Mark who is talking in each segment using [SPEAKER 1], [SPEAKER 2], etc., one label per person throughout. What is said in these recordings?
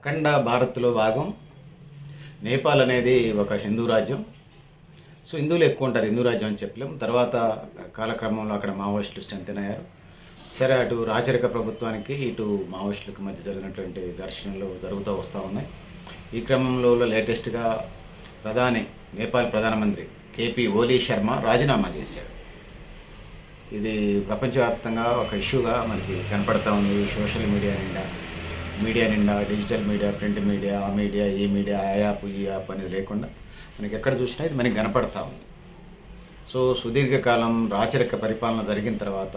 [SPEAKER 1] అఖండ భారత్లో భాగం. నేపాల్ అనేది ఒక హిందూ రాజ్యం. సో హిందువులు ఎక్కువ ఉంటారు హిందూ రాజ్యం అని చెప్పలేం. తర్వాత కాలక్రమంలో అక్కడ మావోయిస్టులు స్ట్రెంత్ అయ్యారు. సరే అటు రాచరిక ప్రభుత్వానికి ఇటు మావోయిస్టులకు మధ్య జరిగినటువంటి ఘర్షణలు జరుగుతూ వస్తూ ఉన్నాయి. ఈ క్రమంలో లేటెస్ట్గా ప్రధాని నేపాల్ ప్రధానమంత్రి కేపీ ఓలీ శర్మ రాజీనామా చేశాడు. ఇది ప్రపంచవ్యాప్తంగా ఒక ఇష్యూగా మనకి కనపడతా ఉంది సోషల్ మీడియా నిండా. మీడియా నిండా డిజిటల్ మీడియా ప్రింట్ మీడియా ఆ మీడియా ఈ మీడియా ఆ యాప్ ఈ యాప్ అనేది లేకుండా మనకి ఎక్కడ చూసినా ఇది మనకి కనపడతా ఉంది. సో సుదీర్ఘకాలం రాచరిక పరిపాలన జరిగిన తర్వాత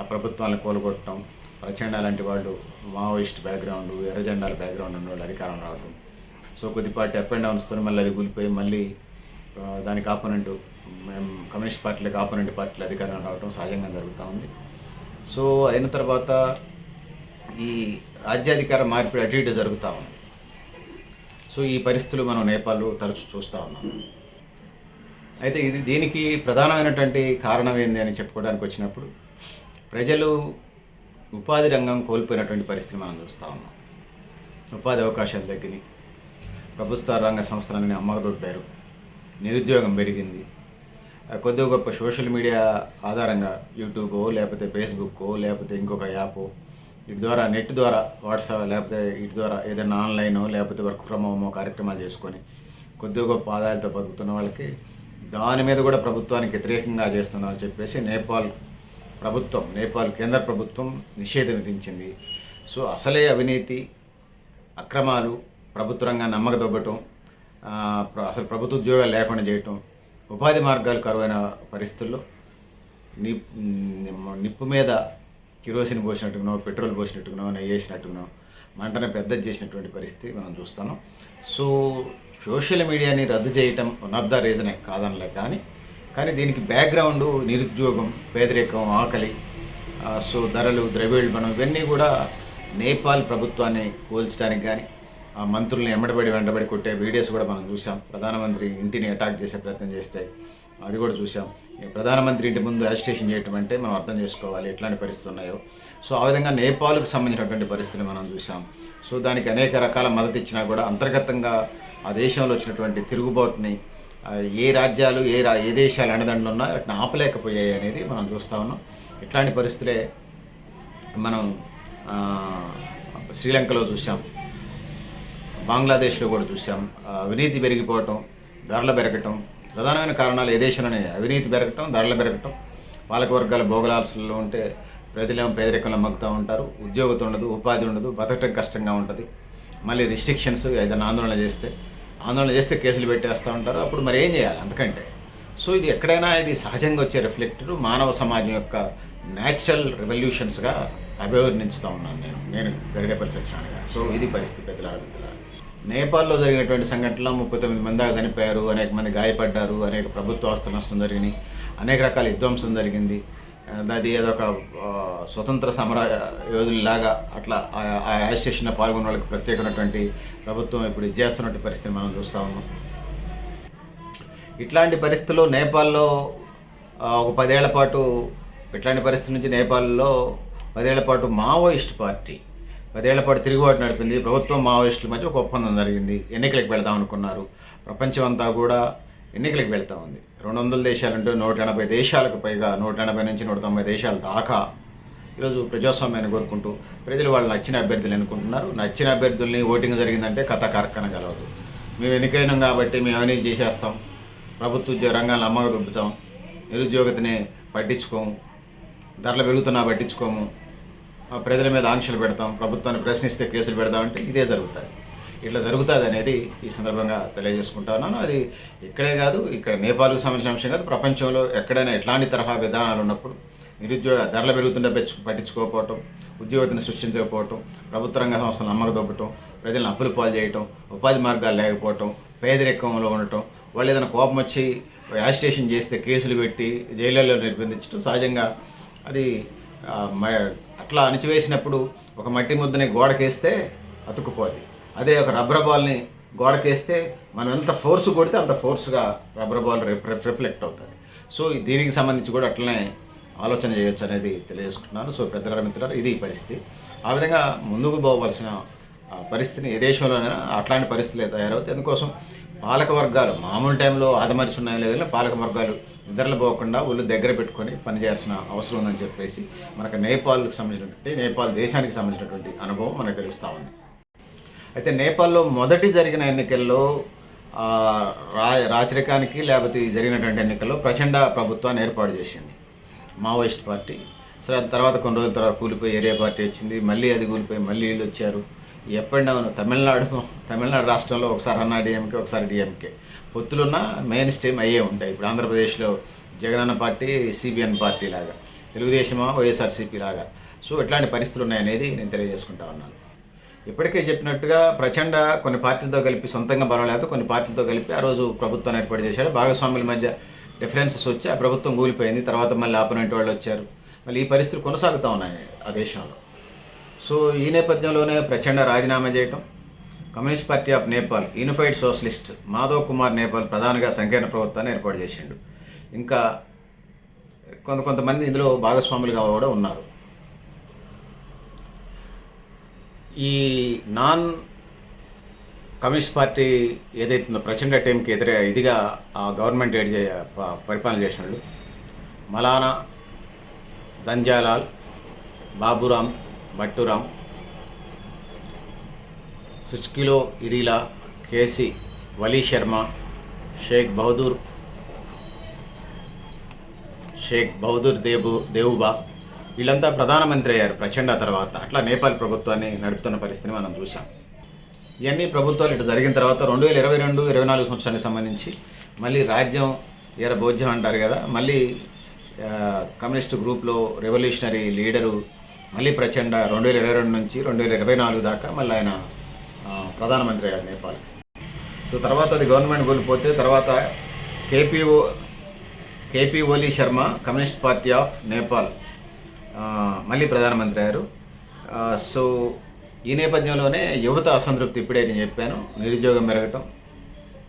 [SPEAKER 1] ఆ ప్రభుత్వాలను కోలుగొట్టడం ప్రచండ లాంటి వాళ్ళు మావోయిస్ట్ బ్యాక్గ్రౌండ్ ఎర్రజెండాల బ్యాక్గ్రౌండ్ ఉన్న వాళ్ళు అధికారం రావడం సో కొద్దిపాటి అప్ అండ్ డౌన్స్తో మళ్ళీ అది కూలిపోయి మళ్ళీ దానికి ఆపోనెంట్ కమ్యూనిస్ట్ పార్టీలకు ఆపోనెంట్ పార్టీలు అధికారం రావడం సహజంగా జరుగుతూ ఉంది. సో అయిన తర్వాత ఈ రాజ్యాధికార మార్పిడి అటు ఇటు జరుగుతూ ఉంది. సో ఈ పరిస్థితులు మనం నేపాల్లో తరచు చూస్తూ ఉన్నాం. అయితే ఇది దీనికి ప్రధానమైనటువంటి కారణం ఏంది అని చెప్పుకోవడానికి వచ్చినప్పుడు ప్రజలు ఉపాధి రంగం కోల్పోయినటువంటి పరిస్థితి మనం చూస్తూ ఉన్నాం. ఉపాధి అవకాశాలు తగ్గినాయి. ప్రభుత్వ రంగ సంస్థలన్నీ అమ్మకదొప్పారు నిరుద్యోగం పెరిగింది. కొద్ది కొద్దిగా గొప్ప సోషల్ మీడియా ఆధారంగా యూట్యూబో లేకపోతే ఫేస్బుక్కో లేకపోతే ఇంకొక యాపో వీటి ద్వారా నెట్ ద్వారా వాట్సాప్ లేకపోతే వీటి ద్వారా ఏదైనా ఆన్లైన్ లేకపోతే వర్క్ ఫ్రమ్ హోమో కార్యక్రమాలు చేసుకొని కొద్దిగా గొప్ప ఆదాయాలతో బతుకుతున్న వాళ్ళకి దాని మీద కూడా ప్రభుత్వానికి వ్యతిరేకంగా చేస్తున్నారని చెప్పేసి నేపాల్ ప్రభుత్వం నేపాల్ కేంద్ర ప్రభుత్వం నిషేధం విధించింది. సో అసలే అవినీతి అక్రమాలు ప్రభుత్వ రంగాన్ని నమ్మకదొబ్బటం అసలు ప్రభుత్వ ఉద్యోగాలు లేకుండా చేయటం ఉపాధి మార్గాలు కరువైన పరిస్థితుల్లో నిప్ నిప్పు మీద కిరోసిన్ పోసినట్టుగానో పెట్రోల్ పోసినట్టుగానో నెయ్యి వేసినట్టుగానో మంటను పెద్ద చేసినటువంటి పరిస్థితి మనం చూస్తాను సో సోషల్ మీడియాని రద్దు చేయటం వన్ ఆఫ్ ద రీజనే కాదనలే కానీ కానీ దీనికి బ్యాక్గ్రౌండ్ నిరుద్యోగం పేదరికం ఆకలి సో ధరలు ద్రవ్యోల్బణం ఇవన్నీ కూడా నేపాల్ ప్రభుత్వాన్ని కోల్చడానికి కానీ ఆ మంత్రుల్ని ఎమ్మడబడి వెంటబడి కొట్టే వీడియోస్ కూడా మనం చూసాం ప్రధానమంత్రి ఇంటిని అటాక్ చేసే ప్రయత్నం చేస్తే అది కూడా చూసాం ప్రధానమంత్రి ఇంటి ముందు అజిటేషన్ చేయటం అంటే మనం అర్థం చేసుకోవాలి ఎట్లాంటి పరిస్థితులు ఉన్నాయో. సో ఆ విధంగా నేపాల్కు సంబంధించినటువంటి పరిస్థితులు మనం చూసాం సో దానికి అనేక రకాల మద్దతు ఇచ్చినా కూడా అంతర్గతంగా ఆ దేశంలో వచ్చినటువంటి తిరుగుబాటుని ఏ రాజ్యాలు ఏ రా ఏ దేశాలు అండదండలు ఉన్నా వాటిని ఆపలేకపోయాయి అనేది మనం చూస్తూ ఉన్నాం. ఇట్లాంటి పరిస్థితులే మనం శ్రీలంకలో చూసాం బంగ్లాదేశ్లో కూడా చూసాం అవినీతి పెరిగిపోవటం ధరలు పెరగటం ప్రధానమైన కారణాలు ఏ దేశంలోనే అవినీతి పెరగటం ధరలు పెరగటం పాలకవర్గాల భోగలాల్సల్లో ఉంటే ప్రజలేమో పేదరికంలో మగ్గుతూ ఉంటారు. ఉద్యోగత ఉండదు ఉపాధి ఉండదు బతకటం కష్టంగా ఉంటుంది. మళ్ళీ రిస్ట్రిక్షన్స్ ఏదైనా ఆందోళన చేస్తే ఆందోళన చేస్తే కేసులు పెట్టేస్తూ ఉంటారు. అప్పుడు మరి ఏం చేయాలి అందుకంటే సో ఇది ఎక్కడైనా ఇది సహజంగా వచ్చే రిఫ్లెక్టర్ మానవ సమాజం యొక్క న్యాచురల్ రెవల్యూషన్స్గా అభివర్ణించుతూ ఉన్నాను నేను. నేను గరిడేపల్లి సత్యనారాయణ సో ఇది పరిస్థితి పెద్దలారా పెద్దలారా. నేపాల్లో జరిగినటువంటి సంఘటనలో ముప్పై తొమ్మిది మంది దాకా చనిపోయారు అనేక మంది గాయపడ్డారు అనేక ప్రభుత్వ ఆస్తుల నష్టం జరిగినాయి అనేక రకాల విధ్వంసం జరిగింది. అది ఏదో ఒక స్వతంత్ర సమర యోధుల్లాగా అట్లా ఆ- ఆ యాజిటేషన్లో పాల్గొన్న వాళ్ళకి ప్రత్యేకమైనటువంటి ప్రభుత్వం ఇప్పుడు ఇది చేస్తున్నటువంటి పరిస్థితి మనం చూస్తూ ఉన్నాం. ఇట్లాంటి పరిస్థితుల్లో నేపాల్లో ఒక పదేళ్ళ పాటు ఇట్లాంటి పరిస్థితి నుంచి నేపాల్లో పదేళ్ళ పాటు మావోయిస్ట్ పార్టీ పదేళ్ళ పాటు తిరుగుబాటు నడిపింది. ప్రభుత్వం మావోయిస్టుల మధ్య ఒక ఒప్పందం జరిగింది. ఎన్నికలకు వెళ్దాం అనుకున్నారు. ప్రపంచం అంతా కూడా ఎన్నికలకు వెళ్తా ఉంది. రెండు వందల దేశాలంటూ నూట ఎనభై దేశాలకు పైగా నూట ఎనభై నుంచి నూట తొంభై దేశాల దాకా ఈరోజు ప్రజాస్వామ్యాన్ని కోరుకుంటూ ప్రజలు వాళ్ళు నచ్చిన అభ్యర్థులు ఎన్నుకుంటున్నారు. నచ్చిన అభ్యర్థుల్ని ఓటింగ్ జరిగిందంటే కథ కార్ఖాన కలవదు మేము ఎన్నికైనాం కాబట్టి మేము అవినీతి చేసేస్తాం. ప్రభుత్వ ఉద్యోగ రంగాలను అమ్మగా దుబ్బుతాం నిరుద్యోగతని పట్టించుకోము. ధరలు పెరుగుతున్నా పట్టించుకోము. ప్రజల మీద ఆంక్షలు పెడతాం ప్రభుత్వాన్ని ప్రశ్నిస్తే కేసులు పెడతామంటే ఇదే జరుగుతుంది. ఇట్లా జరుగుతుంది అనేది ఈ సందర్భంగా తెలియజేసుకుంటా ఉన్నాను. అది ఇక్కడే కాదు ఇక్కడ నేపాల్కు సంబంధించిన అంశం కాదు ప్రపంచంలో ఎక్కడైనా ఎట్లాంటి తరహా విధానాలు ఉన్నప్పుడు నిరుద్యోగ ధరలు పెరుగుతుండే పట్టించుకోకపోవటం ఉద్యోగతను సృష్టించకపోవటం ప్రభుత్వ రంగ సంస్థలు అమ్మకదొబ్బటం ప్రజలను అప్పులు పాలు చేయటం ఉపాధి మార్గాలు లేకపోవటం పేదరికంలో ఉండటం వాళ్ళు ఏదైనా కోపం వచ్చి యాజిటేషన్ చేస్తే కేసులు పెట్టి జైళ్ళల్లో నిర్బంధించడం సహజంగా అది అట్లా అణిచివేసినప్పుడు ఒక మట్టి ముద్దని గోడకేస్తే అతుక్కుపోద్ది. అదే ఒక రబ్బర్ బాల్ని గోడకేస్తే మనం ఎంత ఫోర్స్ కొడితే అంత ఫోర్స్గా రబ్బర్ బాల్ రిఫ్లెక్ట్ అవుతుంది. సో దీనికి సంబంధించి కూడా అట్లనే ఆలోచన చేయొచ్చు అనేది తెలియజేసుకుంటున్నాను. సో పెద్దల మిత్రులు ఇది పరిస్థితి. ఆ విధంగా ముందుకు పోవలసిన పరిస్థితిని ఏ దేశంలోనైనా అట్లాంటి పరిస్థితులు తయారవుతాయి. అందుకోసం పాలక వర్గాలు మామూలు టైంలో ఆదమరిచి ఉన్నాయో లేదో పాలక వర్గాలు నిద్రలు పోకుండా ఒళ్ళు దగ్గర పెట్టుకొని పనిచేయాల్సిన అవసరం ఉందని చెప్పేసి మనకు నేపాల్కి సంబంధించినటువంటి నేపాల్ దేశానికి సంబంధించినటువంటి అనుభవం మనకు తెలుస్తూ ఉంది. అయితే నేపాల్లో మొదటి జరిగిన ఎన్నికల్లో రా రాచరికానికి లేకపోతే జరిగినటువంటి ఎన్నికల్లో ప్రచండ ప్రభుత్వాన్ని ఏర్పాటు చేసింది. Maoist party. సరే తర్వాత కొన్ని రోజుల తర్వాత కూలిపోయి ఏరియా పార్టీ వచ్చింది. మళ్ళీ అది కూలిపోయి మళ్ళీ వీళ్ళు వచ్చారు. ఎప్పటి డౌన్. తమిళనాడు తమిళనాడు రాష్ట్రంలో ఒకసారి అన్నా డిఎంకే ఒకసారి డిఎంకే. పొత్తులున్న మెయిన్ స్ట్రీమ్ అయ్యే ఉంటాయి. ఇప్పుడు ఆంధ్రప్రదేశ్లో జగనన్న పార్టీ సిబిఎన్ పార్టీ లాగా. తెలుగుదేశమా వైఎస్ఆర్సీపీ లాగా. సో ఇట్లాంటి పరిస్థితులు ఉన్నాయనేది నేను తెలియజేసుకుంటా ఉన్నాను. ఇప్పటికే చెప్పినట్టుగా ప్రచండ కొన్ని పార్టీలతో కలిపి సొంతంగా బలం లేకపోతే కొన్ని పార్టీలతో కలిపి ఆ రోజు ప్రభుత్వాన్ని ఏర్పాటు చేశాడు. భాగస్వాముల మధ్య డిఫరెన్సెస్ వచ్చి ఆ ప్రభుత్వం కూలిపోయింది. తర్వాత మళ్ళీ ఆపోనెంట్ వాళ్ళు వచ్చారు. మళ్ళీ ఈ పరిస్థితులు కొనసాగుతూ ఉన్నాయి ఆ దేశంలో. సో ఈ నేపథ్యంలోనే ప్రచండ రాజీనామా చేయటం. Communist party of Nepal unified socialist Madhav Kumar Nepal ప్రధానంగా సంకీర్ణ ప్రభుత్వాన్ని ఏర్పాటు చేసిండు. ఇంకా కొంత కొంతమంది ఇందులో భాగస్వాములుగా కూడా ఉన్నారు. ఈ నాన్ కమ్యూనిస్ట్ పార్టీ ఏదైతుందో ప్రచండ టీంకి ఎదురే ఇదిగా ఆ గవర్నమెంట్ ఏడ్ చే ప- పరిపాలన చేసిన వాళ్ళు మలానా దంజాలాల్ బాబురామ్ భట్టురామ్ సుస్కిలో ఇరిలా కేసి వలీ శర్మ షేక్ బహదూర్ షేక్ బహదూర్ దేబు దేవుబా వీళ్ళంతా ప్రధానమంత్రి అయ్యారు ప్రచండ తర్వాత. అట్లా నేపాల్ ప్రభుత్వాన్ని నడుపుతున్న పరిస్థితిని మనం చూసాం ఇవన్నీ ప్రభుత్వాలు ఇటు జరిగిన తర్వాత రెండు వేల ఇరవై రెండు ఇరవై నాలుగు సంవత్సరానికి సంబంధించి మళ్ళీ రాజ్యం ఎర భోజ్యం అంటారు కదా మళ్ళీ కమ్యూనిస్ట్ గ్రూప్లో రెవల్యూషనరీ లీడరు మళ్ళీ ప్రచండ రెండు వేల ఇరవై రెండు నుంచి రెండు వేల ఇరవై నాలుగు దాకా మళ్ళీ ఆయన ప్రధానమంత్రి అయ్యాడు నేపాల్. సో తర్వాత అది గవర్నమెంట్ కోల్పోతే తర్వాత KPO KP Oli Sharma communist party of Nepal మళ్ళీ ప్రధానమంత్రి అయ్యారు. సో ఈ నేపథ్యంలోనే యువత అసంతృప్తి ఇప్పుడే నేను చెప్పాను. నిరుద్యోగం పెరగటం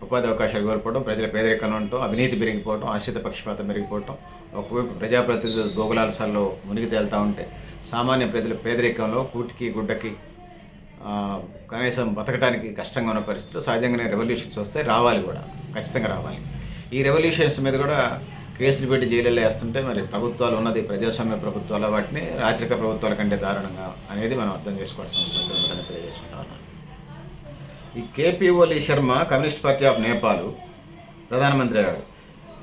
[SPEAKER 1] ఉపాధి అవకాశాలు కోల్పోవడం ప్రజల పేదరికంలో ఉండటం అవినీతి పెరిగిపోవటం ఆశ్రిత పక్షపాతం పెరిగిపోవటం ఒకవైపు ప్రజాప్రతినిధులు గోగులాలసాల్లో మునిగి తేలుతూ ఉంటే సామాన్య ప్రజల పేదరికంలో కూటికి గుడ్డకి కనీసం బతకడానికి కష్టంగా ఉన్న పరిస్థితులు సహజంగానే రెవల్యూషన్స్ వస్తాయి రావాలి కూడా ఖచ్చితంగా రావాలి. ఈ రెవల్యూషన్స్ మీద కూడా కేసులు పెట్టి జైలులో వేస్తుంటే మరి ప్రభుత్వాలు ఉన్నది ప్రజాస్వామ్య ప్రభుత్వాల వాటిని రాచరిక ప్రభుత్వాల కంటే దారుణంగా అనేది మనం అర్థం చేసుకోవాల్సిన అవసరం ఈ KP Oli Sharma communist party of Nepal ప్రధానమంత్రి అయ్యాడు.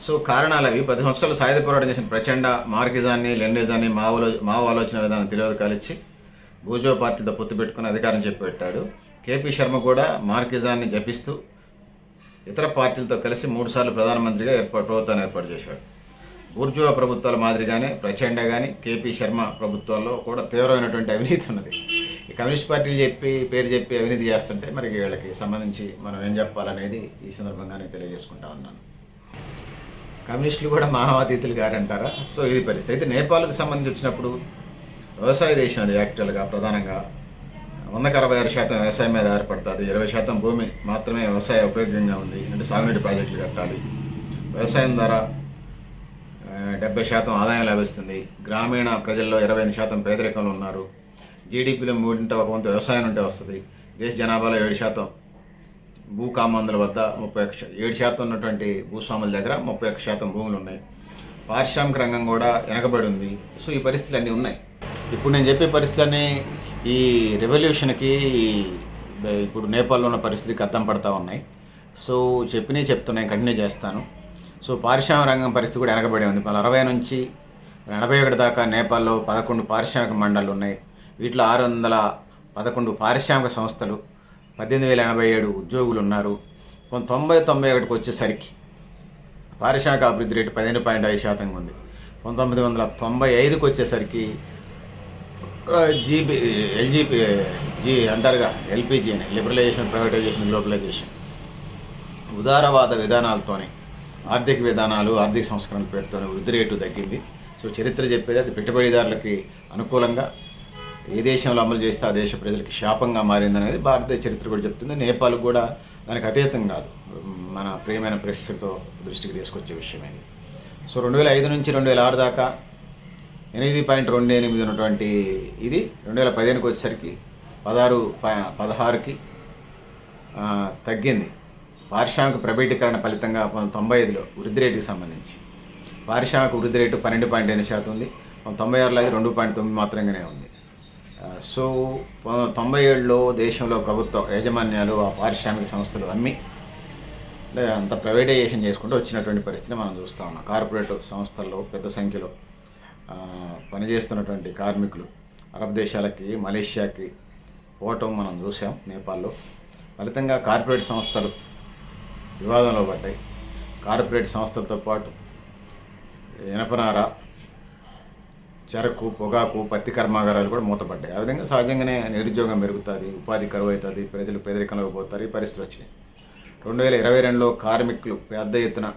[SPEAKER 1] సో కారణాలు అవి. పది సంవత్సరాలు సాయుధ పోరాటం చేసిన ప్రచండ మార్కిజాన్ని లెండిజాన్ని మావోలో మావో ఆలోచన విధానం తెలియదు కలిసి భూజో పార్టీతో పొత్తు పెట్టుకుని అధికారం చెప్పిపెట్టాడు కేపీ శర్మ కూడా మార్కిజాన్ని జపిస్తూ ఇతర పార్టీలతో కలిసి మూడుసార్లు ప్రధానమంత్రిగా ఏర్పాటు ప్రభుత్వాన్ని ఏర్పాటు చేశాడు. బూర్జువా ప్రభుత్వాల మాదిరిగానే ప్రచండ కానీ కేపీ శర్మ ప్రభుత్వాల్లో కూడా తీవ్రమైనటువంటి అవినీతి ఉన్నది. ఈ కమ్యూనిస్ట్ పార్టీలు చెప్పి పేరు చెప్పి అవినీతి చేస్తుంటే మరి వీళ్ళకి సంబంధించి మనం ఏం చెప్పాలనేది ఈ సందర్భంగానే తెలియజేసుకుంటా ఉన్నాను. కమ్యూనిస్టులు కూడా మానవాతీతులు గారంటారా? సో ఇది పరిస్థితి. అయితే నేపాల్కి సంబంధించి వచ్చినప్పుడు వ్యవసాయ దేశం అది యాక్చువల్గా ప్రధానంగా. వందకు అరవై ఆరు శాతం వ్యవసాయం మీద ఆధారపడుతుంది. ఇరవై శాతం భూమి మాత్రమే వ్యవసాయ ఉపయోగంగా ఉంది. అంటే సాగునీటి ప్రాజెక్టులు కట్టాలి. వ్యవసాయం ద్వారా డెబ్బై శాతం ఆదాయం లభిస్తుంది. గ్రామీణ ప్రజల్లో ఇరవై ఐదు శాతం పేదరికంలో ఉన్నారు. జీడిపిలో మూడింట ఒక వంతు వ్యవసాయం ఉంటే వస్తుంది. దేశ జనాభాలో ఏడు శాతం భూకామందుల వద్ద ముప్పై ఒక్క ఏడు శాతం ఉన్నటువంటి భూస్వాముల దగ్గర ముప్పై ఒక్క శాతం భూములు ఉన్నాయి. పారిశ్రామిక రంగం కూడా వెనకబడి ఉంది సో ఈ పరిస్థితులు అన్నీ ఉన్నాయి. ఇప్పుడు నేను చెప్పే పరిస్థితులన్నీ ఈ రెవల్యూషన్కి ఇప్పుడు నేపాల్లో ఉన్న పరిస్థితికి అద్దం పడతా ఉన్నాయి. సో చెప్పినవి చెప్తున్నాయి కంటిన్యూ చేస్తాను. సో పారిశ్రామిక రంగం పరిస్థితి కూడా వెనకబడి ఉంది. మన అరవై నుంచి ఎనభై ఒకటి దాకా నేపాల్లో పదకొండు పారిశ్రామిక మండళ్ళు ఉన్నాయి. వీటిలో ఆరు వందల పదకొండు పారిశ్రామిక సంస్థలు పద్దెనిమిది వేల ఎనభై ఏడు ఉద్యోగులు ఉన్నారు తొంభై తొంభై ఒకటికి వచ్చేసరికి పారిశ్రామిక అభివృద్ధి రేటు పదిహేను పాయింట్ ఐదు శాతంగా ఉంది. పంతొమ్మిది వందల తొంభై ఐదుకి వచ్చేసరికి జీబీ ఎల్జీపీ జీ అంటారుగా ఎల్పిజీ అని లిబరలైజేషన్ ప్రైవేటైజేషన్ గ్లోబలైజేషన్ ఉదారవాద విధానాలతోనే ఆర్థిక విధానాలు ఆర్థిక సంస్కరణల పేరుతోనే వృద్ధి రేటు తగ్గింది. సో చరిత్ర చెప్పేది అది పెట్టుబడిదారులకి అనుకూలంగా ఏ దేశంలో అమలు చేస్తే ఆ దేశ ప్రజలకి శాపంగా మారిందనేది భారతీయ చరిత్ర కూడా చెప్తుంది. నేపాల్ కూడా దానికి అతీతం కాదు. మన ప్రియమైన ప్రేక్షకులతో దృష్టికి తీసుకొచ్చే విషయం ఇది. సో రెండు వేల ఐదు నుంచి రెండు వేల ఆరు దాకా ఎనిమిది పాయింట్ రెండు ఎనిమిది ఉన్నటువంటి ఇది రెండు వేల పదిహేనుకి వచ్చేసరికి పదహారు ప- పదహారుకి తగ్గింది. పారిశ్రామిక ప్రైవేటీకరణ ఫలితంగా తొంభై ఐదులో వృద్ధి రేటుకి సంబంధించి. పారిశ్రామిక వృద్ధి రేటు పన్నెండు పాయింట్ ఎనిమిది శాతం ఉంది. తొంభై ఆరులో అది రెండు పాయింట్ తొమ్మిది మాత్రంగానే ఉంది. సో తొంభై ఏడులో దేశంలో ప్రభుత్వ యాజమాన్యాలు ఆ పారిశ్రామిక సంస్థలు అమ్మి అంత ప్రైవేటైజేషన్ చేసుకుంటూ వచ్చినటువంటి పరిస్థితిని మనం చూస్తూ ఉన్నాం. కార్పొరేట్ సంస్థల్లో పెద్ద సంఖ్యలో పనిచేస్తున్నటువంటి కార్మికులు అరబ్ దేశాలకి మలేషియాకి పోవటం మనం చూసాం నేపాల్లో. ఫలితంగా కార్పొరేట్ సంస్థలు వివాదంలో పడ్డాయి. కార్పొరేట్ సంస్థలతో పాటు ఇనపనార చెరకు పొగాకు పత్తి కర్మాగారాలు కూడా మూతపడ్డాయి. ఆ విధంగా సహజంగానే నిరుద్యోగం పెరుగుతుంది ఉపాధి కరువు అవుతుంది ప్రజలు పేదరికంలోకి పోతారు ఈ పరిస్థితులు వచ్చినాయి. రెండు వేల ఇరవై రెండులో కార్మికులు పెద్ద ఎత్తున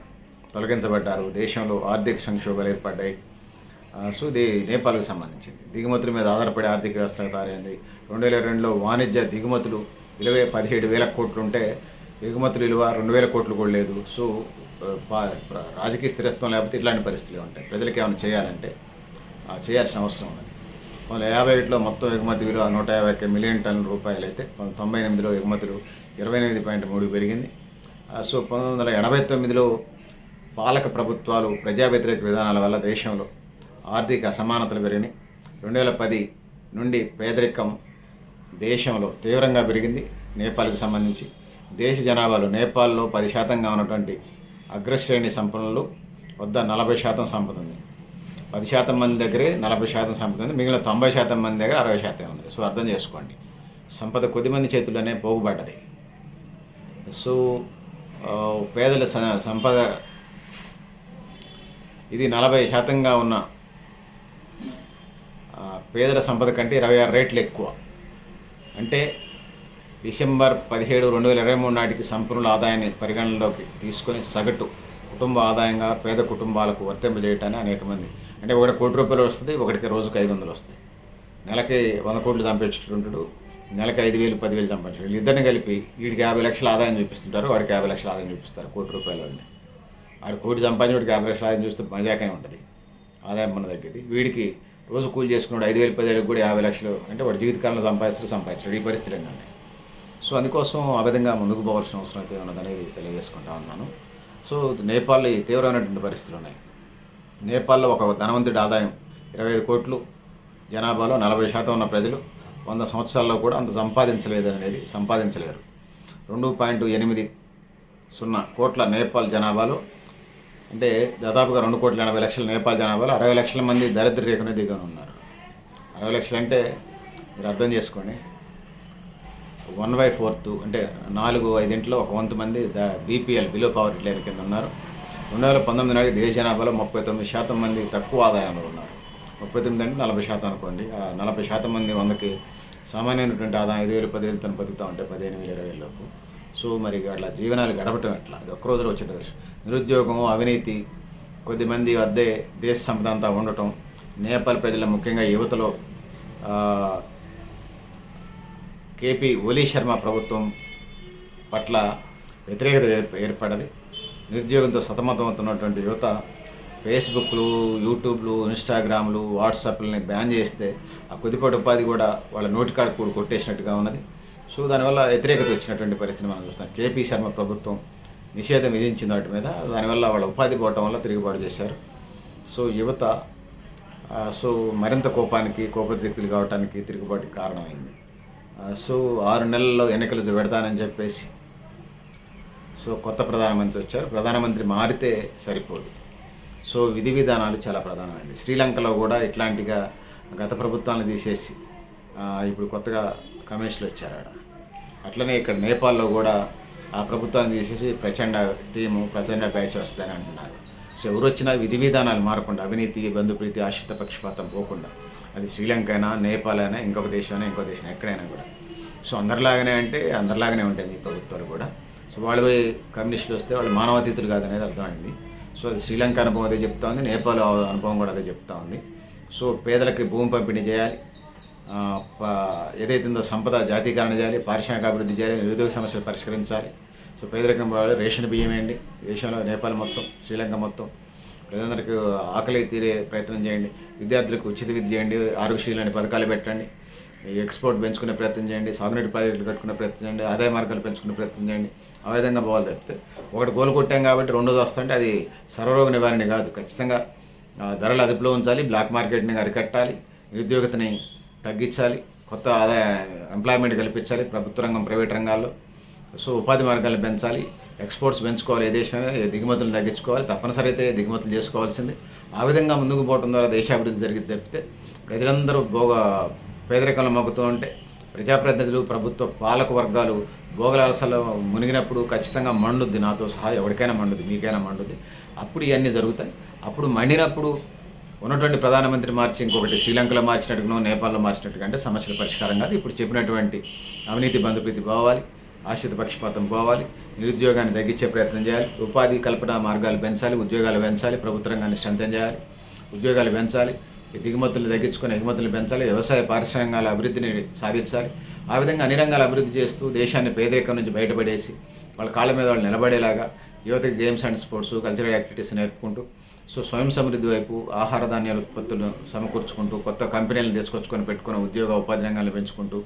[SPEAKER 1] తొలగించబడ్డారు. దేశంలో ఆర్థిక సంక్షోభాలు ఏర్పడ్డాయి. సో ఇది నేపాల్కి సంబంధించింది. దిగుమతుల మీద ఆధారపడి ఆర్థిక వ్యవస్థ తయారైంది రెండు వేల రెండులో వాణిజ్య దిగుమతులు ఇరవై పదిహేడు వేల కోట్లు ఉంటే ఎగుమతులు విలువ రెండు వేల కోట్లు కూడా లేదు. సో రాజకీయ స్థిరత్వం లేకపోతే ఇట్లాంటి పరిస్థితులు ఉంటాయి. ప్రజలకి ఏమైనా చేయాలంటే చేయాల్సిన అవసరం ఉన్నది. మన యాభై ఒకటిలో మొత్తం ఎగుమతి విలువ నూట యాభై ఒక్క మిలియన్ టన్నుల రూపాయలు అయితే తొంభై ఎనిమిదిలో ఎగుమతులు ఇరవై ఎనిమిది పాయింట్ మూడు పెరిగింది. సో పంతొమ్మిది వందల ఎనభై తొమ్మిదిలో పాలక ప్రభుత్వాలు ప్రజా వ్యతిరేక విధానాల వల్ల దేశంలో ఆర్థిక అసమానతలు పెరిగినాయి. రెండు వేల పది నుండి పేదరికం దేశంలో తీవ్రంగా పెరిగింది. నేపాల్కి సంబంధించి దేశ జనాభాలో నేపాల్లో పది శాతంగా ఉన్నటువంటి అగ్రశ్రేణి సంపన్నులు వద్ద నలభై శాతం సంపద ఉంది. పది శాతం మంది దగ్గరే నలభై శాతం సంపద ఉంది. మిగిలిన తొంభై శాతం మంది దగ్గర అరవై శాతం ఉంది. సో అర్థం చేసుకోండి. సంపద కొద్దిమంది చేతుల్లోనే పోగుబడ్డది. సో పేదల సంపద ఇది నలభై శాతంగా ఉన్న పేదల సంపద కంటే ఇరవై ఆరు రేట్లు ఎక్కువ. అంటే డిసెంబర్ పదిహేడు రెండు వేల ఇరవై మూడు నాటికి సంపన్నుల ఆదాయాన్ని పరిగణనలోకి తీసుకొని సగటు కుటుంబ ఆదాయంగా పేద కుటుంబాలకు వర్తింపజేయటాన్ని అనేక మంది అంటే ఒకటి కోటి రూపాయలు వస్తుంది ఒకటికి రోజుకి ఐదు వందలు వస్తాయి. నెలకి వంద కోట్లు చంపించుంటాడు నెలకి ఐదు వేలు పదివేలు చంపించాడు వీళ్ళిద్దరిని కలిపి వీడికి యాభై లక్షల ఆదాయం చూపిస్తుంటారు వాడికి యాభై లక్షల ఆదాయం చూపిస్తారు కోటి రూపాయలు ఆడు కోటి సంపాదించి వాడికి యాభై లక్షల ఆదాయం చూస్తే మజాకనే ఉంటుంది ఆదాయం మన తగ్గింది వీడికి రోజు కూలి చేసుకున్నాడు ఐదు వేలు పదివేలకు కూడా యాభై లక్షలు అంటే వాడు జీవితకాలంలో సంపాదిస్తారు సంపాదించాడు ఈ పరిస్థితులు ఏంటంటే సో అందుకోసం ఆ విధంగా ముందుకు పోవాల్సిన అవసరం అయితే ఉన్నదని తెలియజేసుకుంటా ఉన్నాను. సో నేపాల్లో ఈ తీవ్రమైనటువంటి పరిస్థితులు ఉన్నాయి. నేపాల్లో ఒక ధనవంతుడి ఆదాయం ఇరవై ఐదు కోట్లు జనాభాలో నలభై శాతం ఉన్న ప్రజలు వంద సంవత్సరాల్లో కూడా అంత సంపాదించలేదు అనేది సంపాదించలేరు. రెండు పాయింట్ ఎనిమిది సున్నా కోట్ల నేపాల్ జనాభాలో అంటే దాదాపుగా రెండు కోట్ల ఎనభై లక్షల నేపాల్ జనాభాలో అరవై లక్షల మంది దరిద్ర రేఖను దిగని ఉన్నారు అరవై లక్షలు అంటే మీరు అర్థం చేసుకోండి. వన్ బై ఫోర్త్ అంటే నాలుగు ఐదింట్లో ఒక వంతు మంది the BPL below poverty line కింద ఉన్నారు. రెండు వేల పంతొమ్మిది నాటికి దేశ జనాభాలో ముప్పై తొమ్మిది శాతం మంది తక్కువ ఆదాయంలో ఉన్నారు. ముప్పై తొమ్మిది అంటే నలభై శాతం అనుకోండి. ఆ నలభై శాతం మంది వందకి సామాన్యమైనటువంటి ఆదాయం ఐదు వేలు పదివేలు తను బతుకుతా ఉంటే పదిహేను వేలు ఇరవై వేలకు సో మరి అట్లా జీవనాలు గడపటం ఎట్లా అది ఒక్క రోజులో వచ్చిన విషయం నిరుద్యోగం అవినీతి కొద్దిమంది వద్దే దేశ సంపద అంతా ఉండటం నేపాల్ ప్రజల ముఖ్యంగా యువతలో కేపీ ఓలీ శర్మ ప్రభుత్వం పట్ల వ్యతిరేకత ఏర్ప- ఏర్పడది నిరుద్యోగంతో సతమతమవుతున్నటువంటి యువత ఫేస్బుక్లు యూట్యూబ్లు ఇన్స్టాగ్రామ్లు వాట్సాప్లని బ్యాన్ చేస్తే ఆ కొద్దిపాటి ఉపాధి కూడా వాళ్ళ నోటికాడ కూడా కొట్టేసినట్టుగా ఉన్నది. సో దానివల్ల వ్యతిరేకత వచ్చినటువంటి పరిస్థితి మనం చూస్తాం కేపీ శర్మ ప్రభుత్వం నిషేధం విధించింది వాటి మీద. దానివల్ల వాళ్ళ ఉపాధి పోవటం వల్ల తిరుగుబాటు చేశారు. సో యువత సో మరింత కోపానికి కోపద్రిక్తులు కావడానికి తిరుగుబాటుకి కారణమైంది. సో ఆరు నెలల్లో ఎన్నికలు పెడతానని చెప్పేసి సో కొత్త ప్రధానమంత్రి వచ్చారు. ప్రధానమంత్రి మారితే సరిపోదు. సో విధి విధానాలు చాలా ప్రధానమైనది. శ్రీలంకలో కూడా ఇట్లాంటిగా గత ప్రభుత్వాన్ని తీసేసి ఇప్పుడు కొత్తగా కమ్యూనిస్టులు వచ్చారు ఆడ. అట్లనే ఇక్కడ నేపాల్లో కూడా ఆ ప్రభుత్వాన్ని తీసేసి ప్రచండ టీము ప్రచండ బ్యాచ్ వస్తుందని అంటున్నారు. సో ఎవరు వచ్చినా విధి విధానాలు మారకుండా అవినీతి బంధుప్రీతి ఆశ్రిత పక్షపాతం పోకుండా అది శ్రీలంక అయినా నేపాల్ అయినా ఇంకొక దేశం అయినా ఇంకో దేశం ఎక్కడైనా కూడా. సో అందరిలాగానే అంటే అందరిలాగానే ఉంటుంది ఈ ప్రభుత్వాలు కూడా. సో వాళ్ళు పోయి కమ్యూనిస్టులు వస్తే వాళ్ళు మానవాతీతులు కాదనేది అర్థమైంది. సో అది శ్రీలంక అనుభవం అదే చెప్తా ఉంది నేపాల్ అనుభవం కూడా అదే చెప్తా ఉంది. సో పేదలకి భూమి పంపిణీ చేయాలి ప- ఏదైతే ఉందో సంపద జాతీకరణ చేయాలి పారిశ్రామిక అభివృద్ధి చేయాలి నిరుద్యోగ సమస్యలు పరిష్కరించాలి. సో పేదరికం వాళ్ళు రేషన్ బియ్యం వేయండి దేశంలో నేపాల్ మొత్తం శ్రీలంక మొత్తం. ప్రజలందరికీ ఆకలి తీరే ప్రయత్నం చేయండి విద్యార్థులకు ఉచిత విద్య చేయండి ఆరోగ్యశీలని పథకాలు పెట్టండి ఎక్స్పోర్ట్ పెంచుకునే ప్రయత్నం చేయండి సాగునీటి ప్రాజెక్టులు కట్టుకునే ప్రయత్నం చేయండి ఆదాయ మార్గాలు పెంచుకునే ప్రయత్నం చేయండి. ఆ విధంగా పోవాలి తప్పితే. ఒకటి గోల్ కొట్టాం కాబట్టి రెండోది వస్తుంటే అది సర్వరోగ నివారణ కాదు. ఖచ్చితంగా ధరలు అదుపులో ఉంచాలి బ్లాక్ మార్కెట్ని అరికట్టాలి నిరుద్యోగతని తగ్గించాలి కొత్త ఆదాయ ఎంప్లాయ్మెంట్ కల్పించాలి ప్రభుత్వ రంగం ప్రైవేట్ రంగాల్లో. సో ఉపాధి మార్గాలను పెంచాలి ఎక్స్పోర్ట్స్ పెంచుకోవాలి ఏ దేశమైనా దిగుమతులు తగ్గించుకోవాలి తప్పనిసరి అయితే దిగుమతులు చేసుకోవాల్సింది. ఆ విధంగా ముందుకు పోవడం ద్వారా దేశాభివృద్ధి జరిగింది తప్పితే ప్రజలందరూ భోగ పేదరికంలో మగ్గుతూ ఉంటే ప్రజాప్రతినిధులు ప్రభుత్వ పాలక వర్గాలు భోగలాలసలో మునిగినప్పుడు ఖచ్చితంగా మండుద్ది. నాతో సహా ఎవరికైనా మండుద్ది. మీకైనా మండుద్ది. అప్పుడు ఇవన్నీ జరుగుతాయి. అప్పుడు మండినప్పుడు ఉన్నటువంటి ప్రధానమంత్రి మార్చి ఇంకొకటి శ్రీలంకలో మార్చినట్టుగానో నేపాల్లో మార్చినట్టుగా అంటే సమస్యల పరిష్కారం కాదు. ఇప్పుడు చెప్పినటువంటి అవినీతి బంధుప్రీతి పోవాలి ఆశ్రిత పక్షపాతం పోవాలి నిరుద్యోగాన్ని తగ్గించే ప్రయత్నం చేయాలి ఉపాధి కల్పన మార్గాలు పెంచాలి ఉద్యోగాలు పెంచాలి ప్రభుత్వ రంగాన్ని స్ట్రెంథెన్ చేయాలి ఉద్యోగాలు పెంచాలి దిగుమతులు తగ్గించుకుని ఎగుమతులు పెంచాలి వ్యవసాయ పారిశ్రామికాల అభివృద్ధిని సాధించాలి ఆ విధంగా అన్ని రంగాలు అభివృద్ధి చేస్తూ దేశాన్ని పేదరికం నుంచి బయటపడేసి వాళ్ళ కాళ్ళ మీద వాళ్ళు నిలబడేలాగా యువతకి games and sports cultural activities నేర్పుకుంటూ so స్వయం సమృద్ధి వైపు ఆహార ధాన్యాల ఉత్పత్తులను సమకూర్చుకుంటూ కొత్త కంపెనీలను తీసుకొచ్చుకొని పెట్టుకుని ఉద్యోగ ఉపాధి రంగాలను పెంచుకుంటూ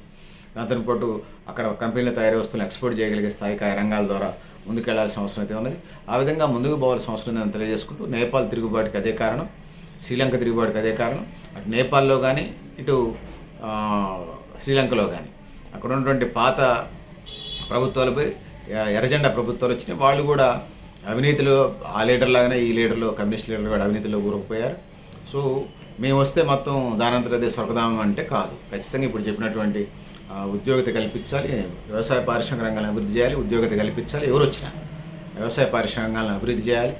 [SPEAKER 1] దాంతో పాటు అక్కడ కంపెనీల తయారీ వస్తువులను ఎక్స్పోర్ట్ చేయగలిగే స్థాయికి ఆ రంగాల ద్వారా ముందుకెళ్ళాల్సిన అవసరం అయితే ఉన్నది. ఆ విధంగా ముందుకు పోవాల్సిన అవసరం ఉందని తెలియజేసుకుంటూ నేపాల్ తిరుగుబాటుకి అదే కారణం శ్రీలంక తిరుగుబాటుకి అదే కారణం. అటు నేపాల్లో కానీ ఇటు శ్రీలంకలో కానీ అక్కడ ఉన్నటువంటి పాత ప్రభుత్వాలపై ఎర్రజెండా ప్రభుత్వాలు వచ్చినాయి. వాళ్ళు కూడా అవినీతిలో ఆ లీడర్ లాగానే ఈ లీడర్లు కమ్యూనిస్ట్ లీడర్లు కూడా అవినీతిలో కూరుకుపోయారు సో మేము వస్తే మొత్తం దానంతరదే స్వర్గధామం అంటే కాదు. ఖచ్చితంగా ఇప్పుడు చెప్పినటువంటి ఉద్యోగిత ఉద్యోగత కల్పించాలి వ్యవసాయ పారిశ్రామిక రంగాలను అభివృద్ధి చేయాలి ఉద్యోగత కల్పించాలి ఎవరు వచ్చినా. వ్యవసాయ పారిశ్రామిక రంగాలను అభివృద్ధి చేయాలి.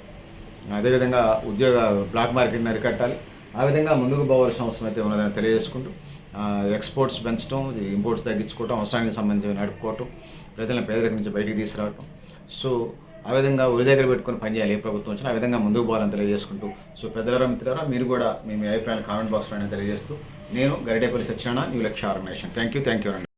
[SPEAKER 1] అదేవిధంగా ఉద్యోగ బ్లాక్ మార్కెట్ని అరికట్టాలి. ఆ విధంగా ముందుకు పోవాల్సిన అవసరం అయితే ఉన్నదని తెలియజేసుకుంటూ ఎక్స్పోర్ట్స్ పెంచడం ఇంపోర్ట్స్ తగ్గించుకోవటం అవసరానికి సంబంధించి నడుపుకోవటం ప్రజలను పేదరికం నుంచి బయటికి తీసుకురావటం. సో ఆ విధంగా ఒరి దగ్గర పెట్టుకొని పనిచేయాలి ఏ ప్రభుత్వం వచ్చినా ఆ విధంగా ముందుకు పోవాలని తెలియజేసుకుంటూ. సో పెద్దలరా మిత్రులరా మీరు కూడా మీ అభిప్రాయాలు కామెంట్ బాక్స్లో తెలియజేస్తూ నేను Garidepalli Satyanarayana new Lakshya organisation. Thank you thank you అండి